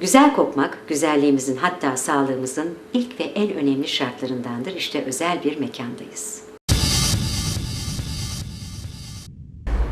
Güzel kokmak, güzelliğimizin hatta sağlığımızın ilk ve en önemli şartlarındandır. İşte özel bir mekandayız.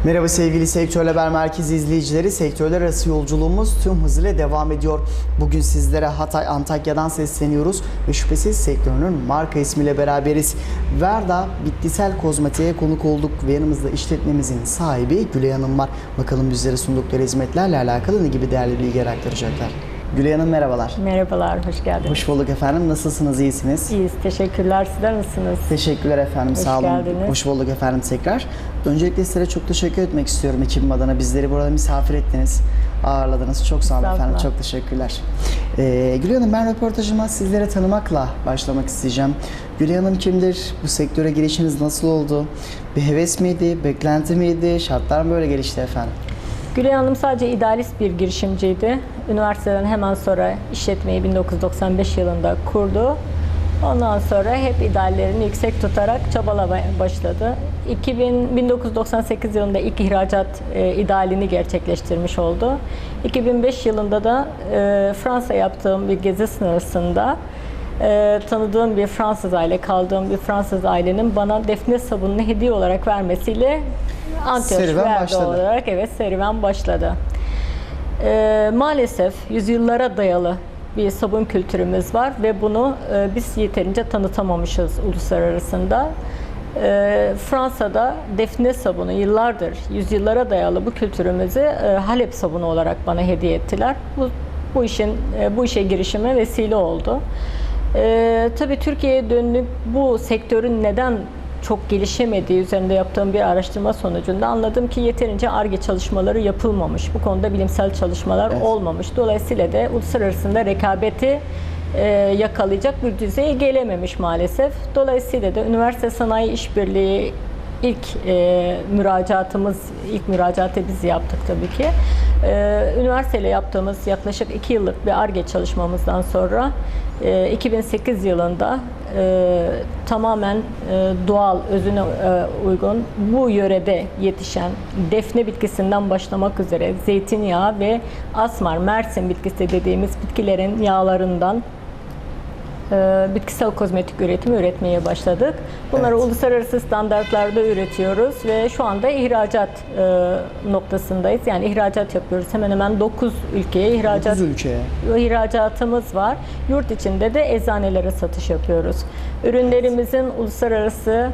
Merhaba sevgili Sektör Haber Merkezi izleyicileri. Sektörler arası yolculuğumuz tüm hızıyla devam ediyor. Bugün sizlere Hatay, Antakya'dan sesleniyoruz ve şüphesiz sektörünün marka ismiyle beraberiz. Verda Bitkisel Kozmetik'e konuk olduk ve yanımızda işletmemizin sahibi Gülay Hanım var. Bakalım bizlere sundukları hizmetlerle alakalı ne gibi değerli bilgiler aktaracaklar. Gülay Hanım merhabalar. Merhabalar, hoş geldiniz. Hoş bulduk efendim. Nasılsınız? İyisiniz? İyiyiz, teşekkürler. Sizler nasılsınız? Teşekkürler efendim. Hoş Sağ olun. geldiniz. Hoş bulduk efendim tekrar. Öncelikle sizlere çok teşekkür etmek istiyorum ekibim adına. Bizleri burada misafir ettiniz. Ağırladınız. Çok sağ olun efendim. Çok teşekkürler. Ee, Gülay Hanım ben röportajıma sizlere tanımakla başlamak isteyeceğim. Gülay Hanım kimdir? Bu sektöre girişiniz nasıl oldu? Bir heves miydi? Beklenti miydi? Şartlar mı böyle gelişti efendim? Gülay Hanım sadece idealist bir girişimciydi. Üniversiteden hemen sonra işletmeyi 1995 yılında kurdu. Ondan sonra hep ideallerini yüksek tutarak çabalamaya başladı. 2000, 1998 yılında ilk ihracat e, idealini gerçekleştirmiş oldu. 2005 yılında da e, Fransa yaptığım bir gezi sırasında e, tanıdığım bir Fransız aile, kaldığım bir Fransız ailenin bana defne sabununu hediye olarak vermesiyle Antioş Serüven başladı. olarak evet serüven başladı. E, maalesef yüzyıllara dayalı bir sabun kültürümüz var ve bunu e, biz yeterince tanıtamamışız uluslararasında. E, Fransa'da defne sabunu yıllardır, yüzyıllara dayalı bu kültürümüzü e, Halep sabunu olarak bana hediye ettiler. Bu, bu işin e, bu işe girişime vesile oldu. E, tabii Türkiye'ye dönük bu sektörün neden çok gelişemediği üzerinde yaptığım bir araştırma sonucunda anladım ki yeterince ARGE çalışmaları yapılmamış. Bu konuda bilimsel çalışmalar Evet. olmamış. Dolayısıyla da uluslararası rekabeti e, yakalayacak bir düzeye gelememiş maalesef. Dolayısıyla da üniversite sanayi işbirliği ilk e, müracaatımız, ilk müracaatı biz yaptık tabii ki. E, üniversiteyle yaptığımız yaklaşık iki yıllık bir ARGE çalışmamızdan sonra e, 2008 yılında e, tamamen e, doğal, özüne e, uygun bu yörede yetişen defne bitkisinden başlamak üzere zeytinyağı ve asmar, mersin bitkisi dediğimiz bitkilerin yağlarından e, bitkisel kozmetik üretimi üretmeye başladık. Bunları Evet. uluslararası standartlarda üretiyoruz ve şu anda ihracat e, noktasındayız. Yani ihracat yapıyoruz. Hemen hemen 9 ülkeye ihracat 9 ülkeye. ihracatımız var. Yurt içinde de eczanelere satış yapıyoruz. Ürünlerimizin uluslararası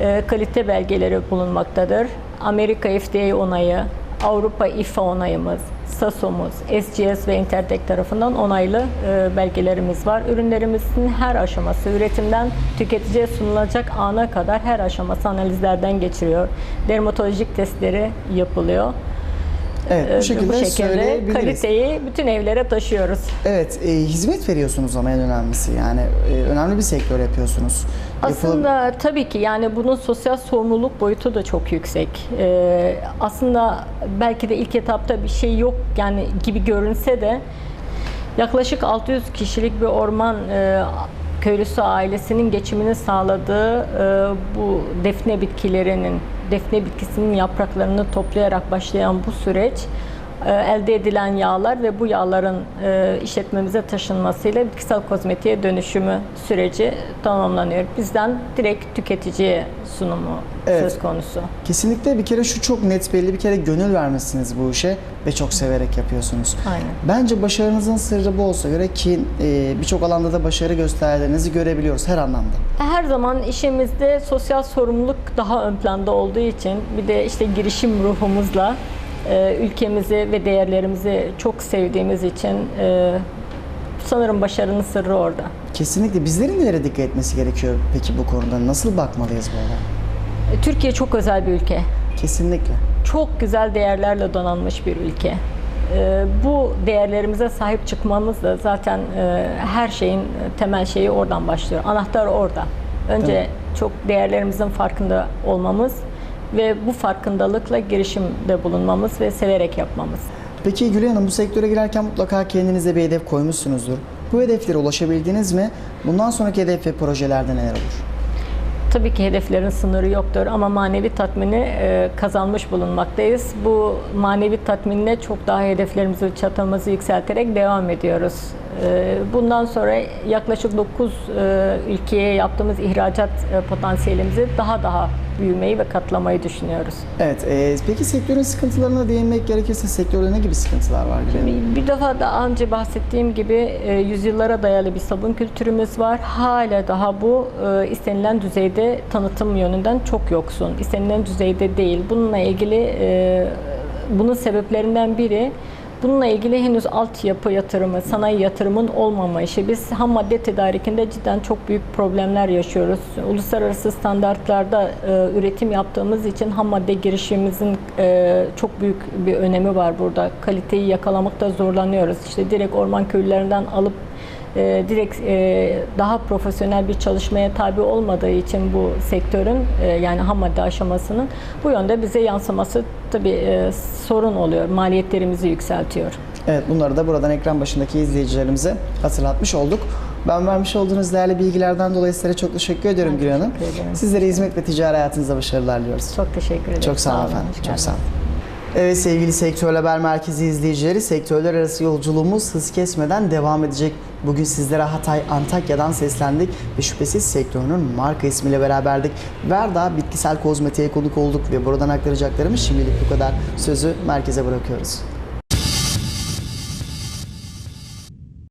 e, kalite belgeleri bulunmaktadır. Amerika FDA onayı, Avrupa İFA onayımız, SASO'muz, SGS ve Intertek tarafından onaylı e, belgelerimiz var. Ürünlerimizin her aşaması, üretimden tüketiciye sunulacak ana kadar her aşaması analizlerden geçiriyor. Dermatolojik testleri yapılıyor. Evet E, bu şekilde, söyleyebiliriz. kaliteyi bütün evlere taşıyoruz. Evet, e, hizmet veriyorsunuz ama en önemlisi yani e, önemli bir sektör yapıyorsunuz. Aslında tabii ki yani bunun sosyal sorumluluk boyutu da çok yüksek. Ee, aslında belki de ilk etapta bir şey yok yani gibi görünse de yaklaşık 600 kişilik bir orman e, köylüsü ailesinin geçimini sağladığı e, bu defne bitkilerinin, defne bitkisinin yapraklarını toplayarak başlayan bu süreç elde edilen yağlar ve bu yağların e, işletmemize taşınmasıyla bitkisel kozmetiğe dönüşümü süreci tamamlanıyor. Bizden direkt tüketiciye sunumu Evet. söz konusu. Kesinlikle bir kere şu çok net belli bir kere gönül vermişsiniz bu işe ve çok severek yapıyorsunuz. Aynen. Bence başarınızın sırrı bu olsa göre ki e, birçok alanda da başarı gösterdiğinizi görebiliyoruz her anlamda. Her zaman işimizde sosyal sorumluluk daha ön planda olduğu için bir de işte girişim ruhumuzla e, ülkemizi ve değerlerimizi çok sevdiğimiz için e, sanırım başarının sırrı orada. Kesinlikle bizlerin nelere dikkat etmesi gerekiyor peki bu konuda? Nasıl bakmalıyız bu olaya? E, Türkiye çok özel bir ülke. Kesinlikle. çok güzel değerlerle donanmış bir ülke. Ee, Bu değerlerimize sahip çıkmamız da zaten e, her şeyin temel şeyi oradan başlıyor. Anahtar orada. Önce Tabii. çok değerlerimizin farkında olmamız ve bu farkındalıkla girişimde bulunmamız ve severek yapmamız. Peki Gülay Hanım bu sektöre girerken mutlaka kendinize bir hedef koymuşsunuzdur. Bu hedeflere ulaşabildiniz mi? Bundan sonraki hedef ve projelerde neler olur? tabii ki hedeflerin sınırı yoktur ama manevi tatmini e, kazanmış bulunmaktayız. Bu manevi tatminle çok daha hedeflerimizi, çatamızı yükselterek devam ediyoruz. E, bundan sonra yaklaşık 9 e, ülkeye yaptığımız ihracat e, potansiyelimizi daha daha büyümeyi ve katlamayı düşünüyoruz. Evet, e, peki sektörün sıkıntılarına değinmek gerekirse sektörde ne gibi sıkıntılar var Hanım? Bir defa da önce bahsettiğim gibi e, yüzyıllara dayalı bir sabun kültürümüz var. Hala daha bu e, istenilen düzeyde tanıtım yönünden çok yoksun. İstenilen düzeyde değil. Bununla ilgili e, bunun sebeplerinden biri Bununla ilgili henüz altyapı yatırımı, sanayi yatırımın olmamayışı. Biz ham madde tedarikinde cidden çok büyük problemler yaşıyoruz. Uluslararası standartlarda e, üretim yaptığımız için ham madde girişimimizin e, çok büyük bir önemi var burada. Kaliteyi yakalamakta zorlanıyoruz. İşte direkt orman köylülerinden alıp e, direkt e, daha profesyonel bir çalışmaya tabi olmadığı için bu sektörün e, yani ham madde aşamasının bu yönde bize yansıması tabii e, sorun oluyor. Maliyetlerimizi yükseltiyor. Evet, bunları da buradan ekran başındaki izleyicilerimize hatırlatmış olduk. Ben vermiş olduğunuz değerli bilgilerden dolayı sizlere çok teşekkür ediyorum Gül Hanım. Sizlere hizmet ve ticari hayatınızda başarılar diliyoruz. Çok teşekkür ederim. Çok sağ olun olun, efendim. Çok sağ olun. Evet sevgili Sektör Haber Merkezi izleyicileri, sektörler arası yolculuğumuz hız kesmeden devam edecek. Bugün sizlere Hatay, Antakya'dan seslendik ve şüphesiz sektörünün marka ismiyle beraberdik. Verda bitkisel kozmetiğe konuk olduk ve buradan aktaracaklarımız şimdilik bu kadar. Sözü merkeze bırakıyoruz.